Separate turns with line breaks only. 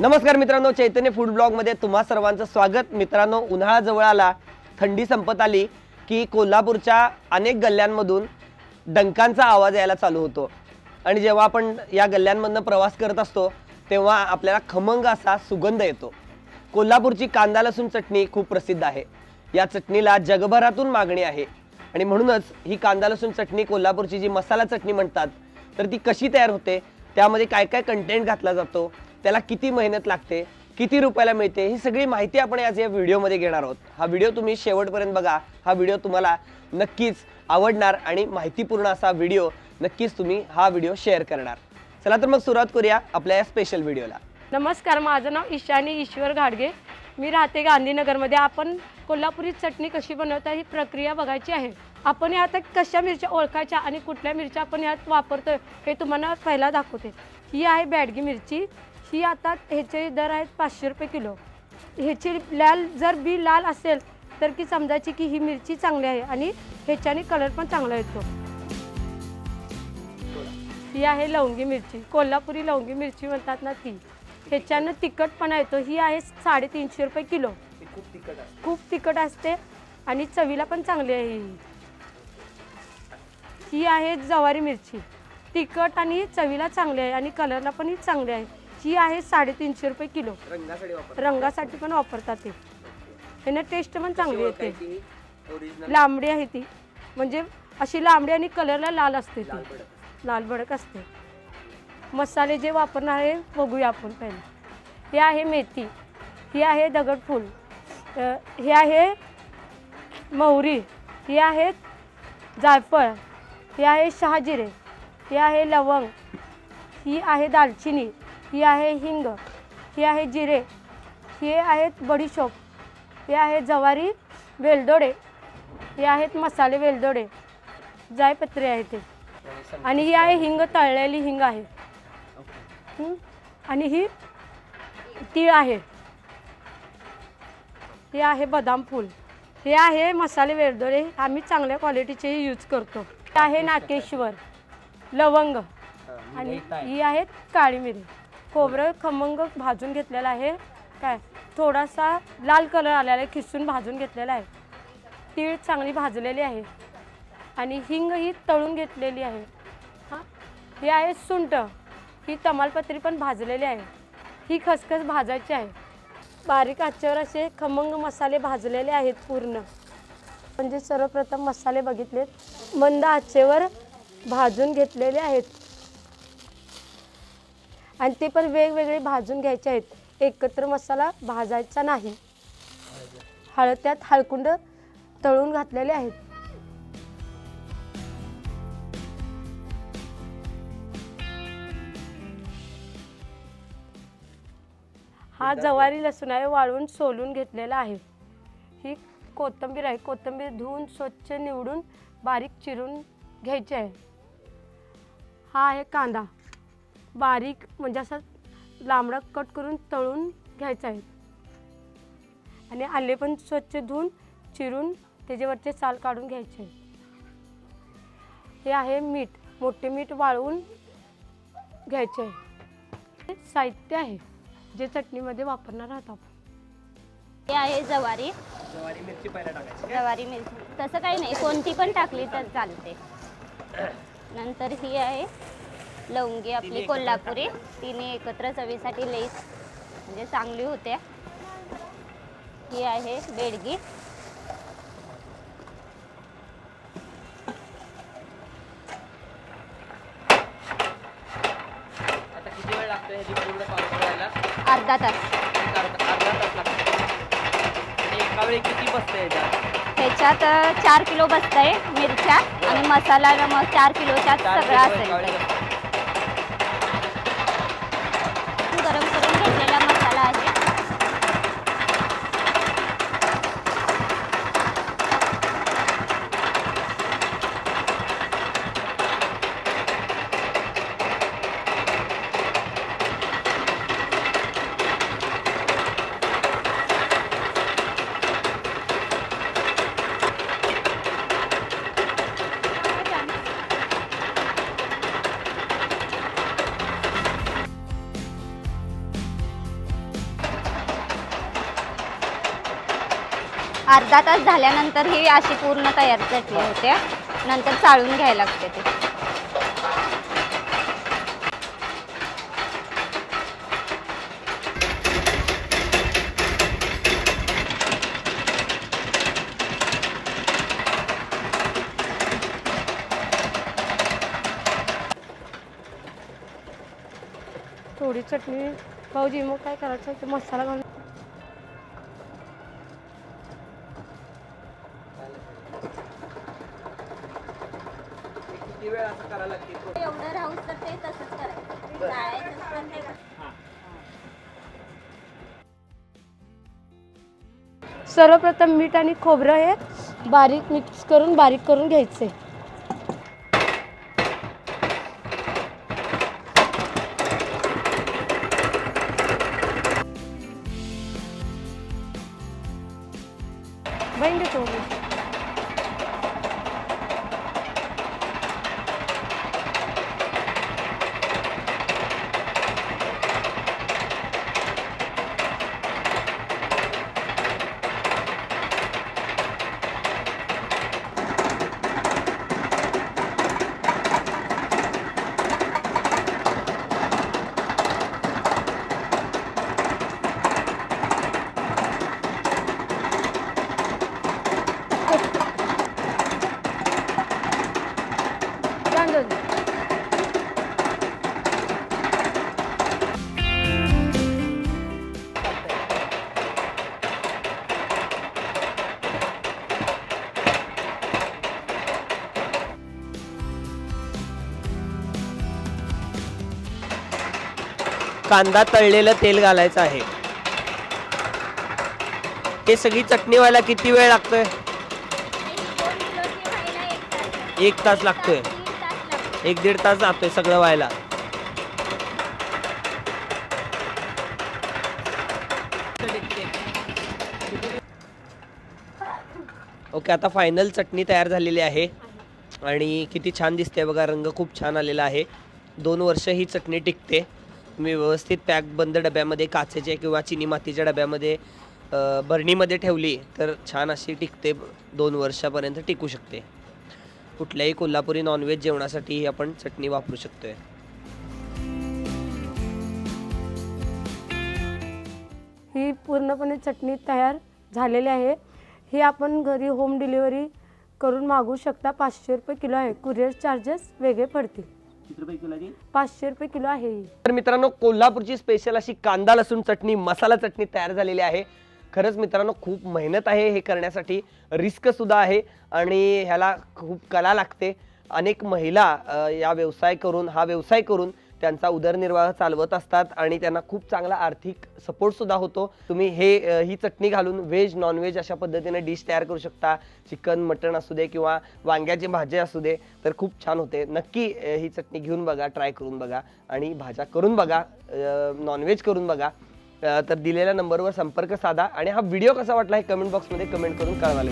नमस्कार मित्रांनो चैतन्य फूड ब्लॉगमध्ये तुम्हा सर्वांचं स्वागत. मित्रांनो उन्हाळा जवळ आला थंडी संपत आली की कोल्हापूरच्या अनेक गल्ल्यांमधून डंकांचा आवाज यायला चालू होतो. आणि जेव्हा आपण या गल्ल्यांमधनं प्रवास करत असतो तेव्हा आपल्याला खमंग असा सुगंध येतो. कोल्हापूरची कांदा लसूण चटणी खूप प्रसिद्ध आहे. या चटणीला जगभरातून मागणी आहे. आणि म्हणूनच ही कांदा लसूण चटणी कोल्हापूरची जी मसाला चटणी म्हणतात तर ती कशी तयार होते त्यामध्ये काय काय कंटेंट घातला जातो त्याला किती मेहनत लागते किती रुपयाला मिळते ही सगळी माहिती आपण आज या व्हिडिओमध्ये घेणार आहोत. हा व्हिडिओ तुम्ही शेवटपर्यंत बघा. हा व्हिडिओ तुम्हाला नक्कीच आवडणार आणि माहितीपूर्ण असा व्हिडिओ नक्कीच तुम्ही हा व्हिडिओ शेअर करणार. चला तर मग सुरुवात करूया आपल्या या स्पेशल व्हिडिओला
नमस्कार माझं नाव ईशानी ईश्वर घाडगे. मी राहते गांधीनगरमध्ये. आपण कोल्हापुरी चटणी कशी बनवता ही प्रक्रिया बघायची आहे. आपण आता कशा मिरच्या ओळखायच्या आणि कुठल्या मिरच्या आपण यात वापरतोय हे तुम्हाला पहिला दाखवते. ही आहे बॅडगी मिरची. ही आता ह्याचे दर आहेत पाचशे रुपये किलो. ह्याची लाल जर बी लाल असेल तर की समजायची की ही मिरची चांगली आहे आणि ह्याच्याने कलर पण चांगला येतो. ही आहे लवंगी मिरची. कोल्हापुरी लवंगी मिरची म्हणतात ना ती. ह्याच्यानं तिखटपणा येतो. ही आहे साडेतीनशे रुपये किलो. खूप तिखट असते. आणि चवीला पण चांगली आहे ही. ही आहे जवारी मिरची. तिखट आणि चवीला चांगली आहे आणि कलरला पण ही चांगली आहे. ही आहे साडेतीनशे रुपये किलो. रंगासाठी पण वापरतात ते. ह्यानं टेस्ट पण चांगली येते. लांबडी आहे ती. म्हणजे अशी लांबडी आणि कलरला लाल असते ती. लाल भडक असते. मसाले जे वापरणार आहे बघूया आपण पहिले. हे आहे मेथी. ही आहे दगडफूल. अ, हे आहे मोहरी ही आहे जायफळ. हे आहे शहाजिरे. हे आहे लवंग. ही आहे दालचिनी. ही आहे हिंग ही आहे जिरे हे आहेत बडीशोप हे आहे जवारी वेलदोडे हे आहेत मसाले वेलदोडे जायपत्रे आहे ते. आणि ही आहे हिंग तळलेली हिंग आहे. हं? आणि ही तीळ आहे. हे आहे बदाम फूल. हे आहे मसाले वेलदोडे. आम्ही चांगल्या क्वालिटीचे यूज करतो. हे आहे नाकेश्वर लवंग. आणि ही आहे काळी मिरी. खोबरं खमंग भाजून घेतलेलं आहे. काय? थोडासा लाल कलर आलेला आहे खिसून भाजून घेतलेला आहे. तीळ चांगली भाजलेली आहे. आणि हिंग ही तळून घेतलेली आहे. हां ही आहे सुंट. ही तमालपत्री पण भाजलेली आहे. ही खसखस भाजायची आहे. बारीक आचेवर असे खमंग मसाले भाजलेले आहेत पूर्ण. म्हणजे सर्वप्रथम मसाले बघितलेत. मंद आचेवर भाजून घेतलेले आहेत. आणि ते पण वेगवेगळे भाजून घ्यायचे आहेत. एकत्र मसाला भाजायचा नाही. हळत्यात हळकुंड तळून घातलेले आहेत. हा जवारी लसूण आहे वाळवून सोलून घेतलेला आहे. ही कोथिंबीर आहे. कोथिंबीर धुवून स्वच्छ निवडून बारीक चिरून घ्यायची आहे. हा आहे कांदा. बारीक म्हणजे असा लांबडा कट करून तळून घ्यायचा आहे. आणि आले पण स्वच्छ धुवून चिरून त्याच्यावरचे साल काढून घ्यायचे आहे. हे आहे मीठ मोठे मीठ वाळवून घ्यायचे आहे. हे साहित्य आहे जे चटणीमध्ये वापरणार आहोत आपण.
हे आहे जवारी.
ज्वारी मिरची पहिला टाकायची
जवारी मिरची. तसं काही नाही कोणती पण टाकली तर चालते. नंतर ही आहे लवंगी आपली कोल्हापुरी. तिने एकत्र चवीसाठी लईच म्हणजे चांगली होते. ही आहे बेडगी. अर्धा तास. ह्याच्यात? चार किलो बसतंय मिरच्या आणि मसाला मग चार किलोच्यात
चार
सगळं असेल. अर्धा तास झाल्यानंतर ही अशी पूर्ण तयार चटणी होते. नंतर चाळून घ्यायला लागते ते.
थोडी चटणी भाऊजी मग काय करायचं? मसाला घालून
एवढं राहू तर ते तसंच करायचं.
सर्वप्रथम मीठ आणि खोबरं हे बारीक मिक्स करून बारीक करून घ्यायचे. बहीण देतो
कांदा तळलेलं तेल घालायचं आहे. हे सगळी चटणी व्हायला किती वेळ लागतोय? एक तास लागतोय. एक दीड तास लागतोय सगळं व्हायला. ओके आता फायनल चटणी तयार झालेली आहे. आणि किती छान दिसते बघा रंग खूप छान आलेला आहे. दोन वर्ष ही चटणी टिकते. तुम्ही व्यवस्थित पॅक बंद डब्यामध्ये काचेच्या किंवा चिनी मातीच्या डब्यामध्ये बरणीमध्ये ठेवली तर छान अशी टिकते दोन वर्षापर्यंत टिकू शकते. कुठल्याही कोल्हापुरी नॉनव्हेज जेवणासाठीही आपण चटणी वापरू शकतोय.
ही पूर्णपणे चटणी तयार झालेली आहे. ही आपण घरी होम डिलिव्हरी करून मागू शकता. पाचशे रुपये किलो आहे. कुरिअर चार्जेस वेगळे पडतील. पाचशे रुपये किलो आहे ही.
तर मित्रांनो कोल्हापूरची स्पेशल अशी कांदा लसूण चटणी मसाला चटणी तयार झालेली आहे. खरंच मित्रांनो खूप मेहनत आहे हे करण्यासाठी. रिस्क सुद्धा आहे आणि ह्याला खूप कला लागते. अनेक महिला अ, या व्यवसाय करून हा व्यवसाय करून त्यांचा उदरनिर्वाह चालवत असतात आणि त्यांना खूप चांगला आर्थिक सपोर्ट सुद्धा होतो. तुम्ही हे ही चटणी घालून व्हेज नॉनव्हेज अशा पद्धतीने डिश तयार करू शकता. चिकन मटण असू दे किंवा वांग्याची भाजी असू दे तर खूप छान होते. नक्की ही चटणी घेऊन बघा ट्राय करून बघा आणि भाज्या करून बघा नॉनव्हेज करून बघा. तर दिलेल्या नंबरवर संपर्क साधा आणि हा व्हिडिओ कसा वाटला हे कमेंट बॉक्समध्ये कमेंट करून कळवायला